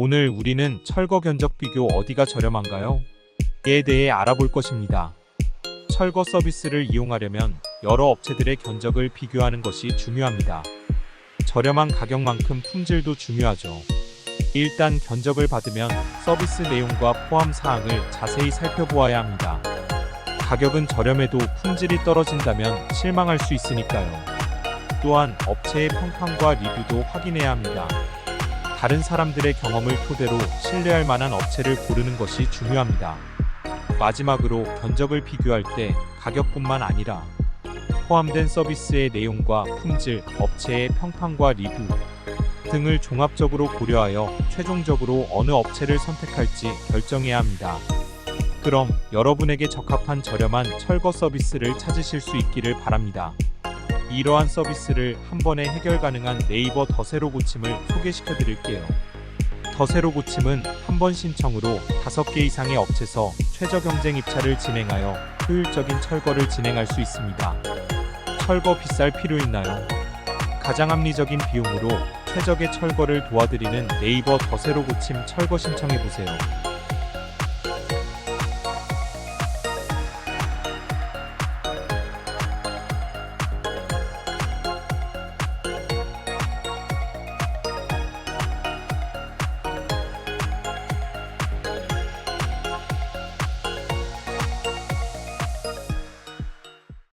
오늘 우리는 철거 견적 비교 어디가 저렴한가요? 에 대해 알아볼 것입니다. 철거 서비스를 이용하려면 여러 업체들의 견적을 비교하는 것이 중요합니다. 저렴한 가격만큼 품질도 중요하죠. 일단 견적을 받으면 서비스 내용과 포함 사항을 자세히 살펴보아야 합니다. 가격은 저렴해도 품질이 떨어진다면 실망할 수 있으니까요. 또한 업체의 평판과 리뷰도 확인해야 합니다. 다른 사람들의 경험을 토대로 신뢰할 만한 업체를 고르는 것이 중요합니다. 마지막으로 견적을 비교할 때 가격뿐만 아니라 포함된 서비스의 내용과 품질, 업체의 평판과 리뷰 등을 종합적으로 고려하여 최종적으로 어느 업체를 선택할지 결정해야 합니다. 그럼 여러분에게 적합한 저렴한 철거 서비스를 찾으실 수 있기를 바랍니다. 이러한 서비스를 한 번에 해결 가능한 네이버 더세로 고침을 소개시켜 드릴게요. 더세로 고침은 한 번 신청으로 5개 이상의 업체서 최저 경쟁 입찰을 진행하여 효율적인 철거를 진행할 수 있습니다. 철거 비쌀 필요 있나요? 가장 합리적인 비용으로 최적의 철거를 도와드리는 네이버 더세로 고침 철거 신청해 보세요.